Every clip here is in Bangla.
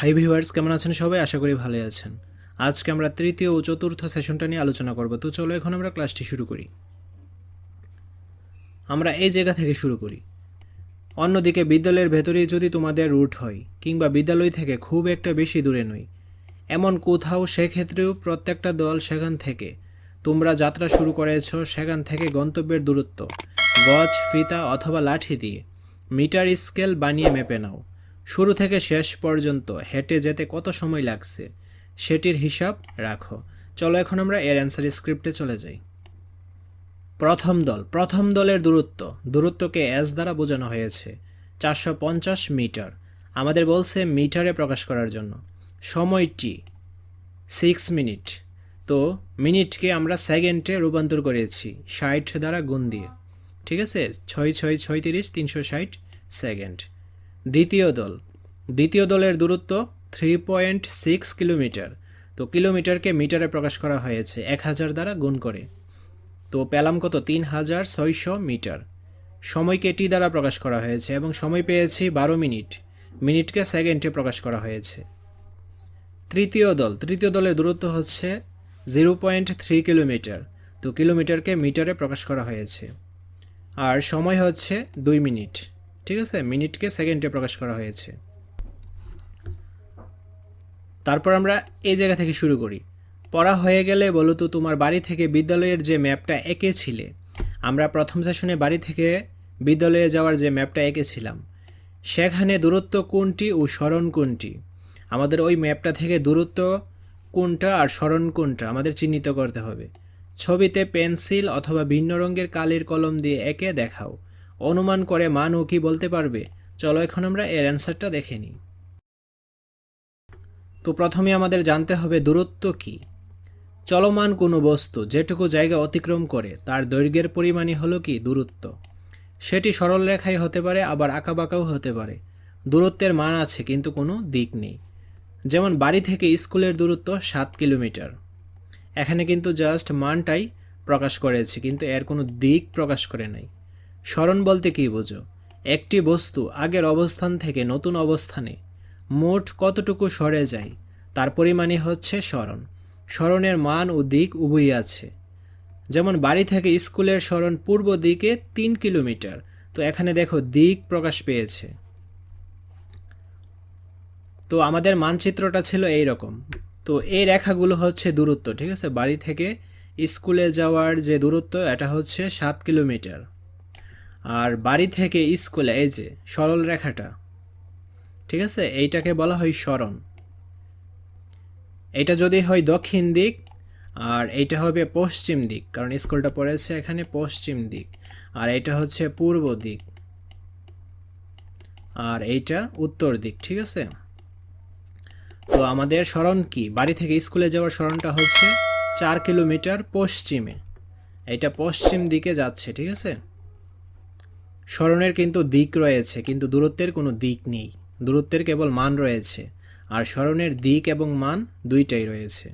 হাই ভিউয়ার্স কেমন আছেন সবাই? আশা করি ভালো আছেন। আজকে আমরা তৃতীয় ও চতুর্থ সেশনটা নিয়ে আলোচনা করব। তো চলো এখন আমরা ক্লাসটি শুরু করি। আমরা এই জায়গা থেকে শুরু করি। অন্যদিকে বিদ্যালয়ের ভেতরেই যদি তোমাদের রুট হয়, কিংবা বিদ্যালয় থেকে খুব একটা বেশি দূরে নয়, এমন কোথাও সেক্ষেত্রেও প্রত্যেকটা দল সেখান থেকে, তোমরা যাত্রা শুরু করেছ সেখান থেকে গন্তব্যের দূরত্ব, গজ, ফিতা অথবা লাঠি দিয়ে, মিটার স্কেল বানিয়ে মেপে নাও। শুরু থেকে শেষ পর্যন্ত হেঁটে যেতে কত সময় লাগছে, সেটির হিসাব রাখো। চলো এখন আমরা এর অ্যান্সার স্ক্রিপ্টে চলে যাই। প্রথম দল, প্রথম দলের দূরত্ব, দূরত্বকে এস দ্বারা বোঝানো হয়েছে, চারশো পঞ্চাশ মিটার। আমাদের বলছে মিটারে প্রকাশ করার জন্য। সময়টি সিক্স মিনিট তো মিনিটকে আমরা সেকেন্ডে রূপান্তর করেছি, ষাট দ্বারা গুণ দিয়ে। ঠিক আছে? ছয় ছয় ছয় তিরিশ তিনশো ষাট সেকেন্ড। দ্বিতীয় দল। দ্বিতীয় দলের দূরত্ব থ্রি পয়েন্ট সিক্স কিলোমিটার। তো কিলোমিটারকে মিটারে প্রকাশ করা হয়েছে এক হাজার দ্বারা গুণ করে। তো পেলাম কত? তিন হাজার ছয়শো মিটার। সময়কে টি দ্বারা প্রকাশ করা হয়েছে এবং সময় পেয়েছি বারো মিনিট। মিনিটকে সেকেন্ডে প্রকাশ করা হয়েছে। তৃতীয় দল। তৃতীয় দলের দূরত্ব হচ্ছে জিরো পয়েন্ট থ্রি কিলোমিটার। তো কিলোমিটারকে মিটারে প্রকাশ করা হয়েছে। আর সময় হচ্ছে দুই মিনিট। ঠিক আছে, মিনিটকে সেকেন্ডে প্রকাশ করা হয়েছে। তারপর আমরা এই জায়গা থেকে শুরু করি। পড়া হয়ে গেলে বলো তো তোমার বাড়ি থেকে বিদ্যালয়ের যে ম্যাপটা এঁকেছিলে আমরা প্রথম সেশনে বাড়ি থেকে বিদ্যালয়ে যাওয়ার যে ম্যাপটা এঁকেছিলাম, সেখানে দূরত্ব কোনটি ও স্মরণ কোনটি? আমাদের ওই ম্যাপটা থেকে দূরত্ব কোনটা আর স্মরণ কোনটা আমাদের চিহ্নিত করতে হবে। ছবিতে পেন্সিল অথবা ভিন্ন রঙের কালির কলম দিয়ে এঁকে দেখাও। অনুমান করে মান ও কি বলতে পারবে? চলো এখন আমরা এর অ্যান্সারটা দেখে নিই। তো প্রথমে আমাদের জানতে হবে দূরত্ব কি। চলমান কোনো বস্তু যেটুকু জায়গা অতিক্রম করে, তার দৈর্ঘ্যের পরিমাণই হলো কি দূরত্ব। সেটি সরল রেখায় হতে পারে, আবার আঁকাবাঁকাও হতে পারে। দূরত্বের মান আছে, কিন্তু কোনো দিক নেই। যেমন বাড়ি থেকে স্কুলের দূরত্ব সাত কিলোমিটার। এখানে কিন্তু জাস্ট মানটাই প্রকাশ করেছে, কিন্তু এর কোনো দিক প্রকাশ করে নাই। স্মরণ বলতে কী বোঝো? একটি বস্তু আগের অবস্থান থেকে নতুন অবস্থানে মোট কতটুকু সরে যায়, তার পরিমাণই হচ্ছে স্মরণ। স্মরণের মান ও দিক উভয়ই আছে। যেমন বাড়ি থেকে স্কুলের স্মরণ পূর্ব দিকে তিন কিলোমিটার, তো এখানে দেখো দিক প্রকাশ পেয়েছে। তো আমাদের মানচিত্রটা ছিল এই রকম তো এই রেখাগুলো হচ্ছে দূরত্ব, ঠিক আছে? বাড়ি থেকে স্কুলে যাওয়ার যে দূরত্ব, এটা হচ্ছে সাত কিলোমিটার। আর বাড়ি থেকে স্কুলে, এই যে সরল রেখাটা, ঠিক আছে? এইটাকে বলা হয় স্মরণ। এটা যদি হয় দক্ষিণ দিক, আর এইটা হবে পশ্চিম দিক, কারণ স্কুলটা পড়েছে এখানে পশ্চিম দিক, আর এটা হচ্ছে পূর্ব দিক, আর এইটা উত্তর দিক, ঠিক আছে? তো আমাদের স্মরণ কি? বাড়ি থেকে স্কুলে যাওয়ার স্মরণটা হচ্ছে চার কিলোমিটার পশ্চিমে এটা পশ্চিম দিকে যাচ্ছে, ঠিক আছে? স্মরণের কিন্তু দিক রয়েছে, কিন্তু দূরত্বের কোনো দিক নেই। দূরত্বের কেবল মান রয়েছে, আর স্মরণের দিক এবং মান দুইটাই রয়েছে।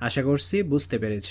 আশা করছি বুঝতে পেরেছ।